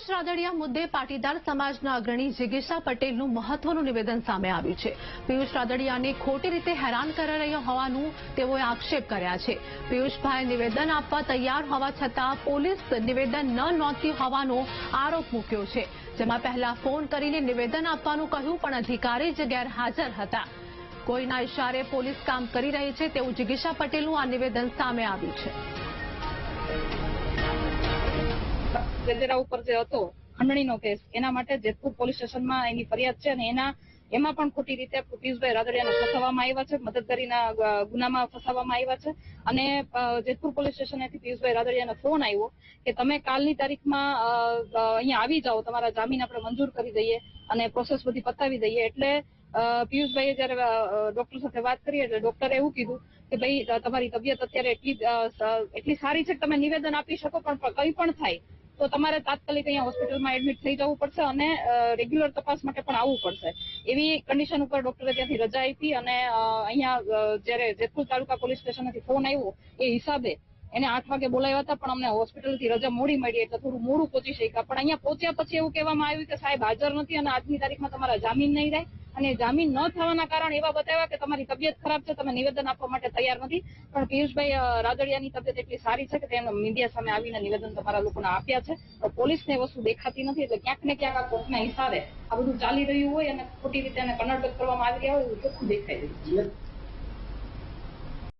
પિયુષ રાદડિયા મુદ્દે પાટીદાર સમાજના અગ્રણી જિગીષા પટેલનું મહત્વનું નિવેદન સામે આવ્યું છે. પિયુષ રાદડિયાને ખોટી રીતે હેરાન કરી રહ્યો હોવાનું તેઓએ આક્ષેપ કર્યા છે. પિયુષભાઈ નિવેદન આપવા તૈયાર હોવા છતાં પોલીસ નિવેદન ન નોંધતી હોવાનો આરોપ મૂક્યો છે. જેમાં પહેલા ફોન કરીને નિવેદન આપવાનું કહ્યું પણ અધિકારી જ ગેરહાજર હતા. કોઈના ઇશારે પોલીસ કામ કરી રહી છે તેવું જિગીષા પટેલનું આ નિવેદન સામે આવ્યું છે. ગજેરા ઉપર જે હતો, ખંડણીનો કેસ, એના માટે જેતપુર પોલીસ સ્ટેશનમાં એની ફરિયાદ છે અને એના, એમાં પણ ખોટી રીતે પિયુષભાઈ રાદડિયાને ફસાવવામાં આવ્યા છે, મદદગરીના ગુનામાં ફસાવવામાં આવ્યા છે. અને જેતપુર પોલીસ સ્ટેશનેથી પિયુષભાઈ રાદડિયાને ફોન આવ્યો કે તમે કાલની તારીખમાં અહીંયા આવી જાઓ, તમારા જામીન આપણે મંજૂર કરી દઈએ અને પ્રોસેસ બધી પતાવી દઈએ. એટલે પિયુષભાઈએ જયારે ડોક્ટર સાથે વાત કરી એટલે ડોક્ટરે એવું કીધું કે ભાઈ, તમારી તબિયત અત્યારે એટલી એટલી સારી છે કે તમે નિવેદન આપી શકો, પણ કંઈ પણ થાય તો તમારે તાત્કાલિક અહીંયા હોસ્પિટલમાં એડમિટ થઈ જવું પડશે અને રેગ્યુલર તપાસ માટે પણ આવવું પડશે. એવી કન્ડિશન ઉપર ડોક્ટરે ત્યાંથી રજા આપી અને અહીંયા જ્યારે જેતપુર તાલુકા પોલીસ સ્ટેશનથી ફોન આવ્યો, એ હિસાબે એને આઠ વાગે બોલાવ્યા હતા, પણ અમને હોસ્પિટલથી રજા મોડી મળી એટલે થોડું મોડું પહોંચી શક્યા. પણ અહીંયા પહોંચ્યા પછી એવું કહેવામાં આવ્યું કે સાહેબ હાજર નથી અને આજની તારીખમાં તમારા જામીન નહીં રહે. અને જામીન ન થવાના કારણ એવા બતાવ્યા કે તમારી તબિયત ખરાબ છે, તમે નિવેદન આપવા માટે તૈયાર નથી. પણ પિયુષભાઈ રાદડિયાની તબિયત એટલી સારી છે કે તેમણે મીડિયા સામે આવીને નિવેદન તમારા લોકોને આપ્યા છે. પોલીસને વસ્તુ દેખાતી નથી, એટલે ક્યાંક ને ક્યાંક આ કોર્ટના હિસાબે આ બધું ચાલી રહ્યું હોય અને ખોટી રીતે એને કરવામાં આવી રહ્યા હોય એવું ચોખ્ખું દેખાઈ રહ્યું છે.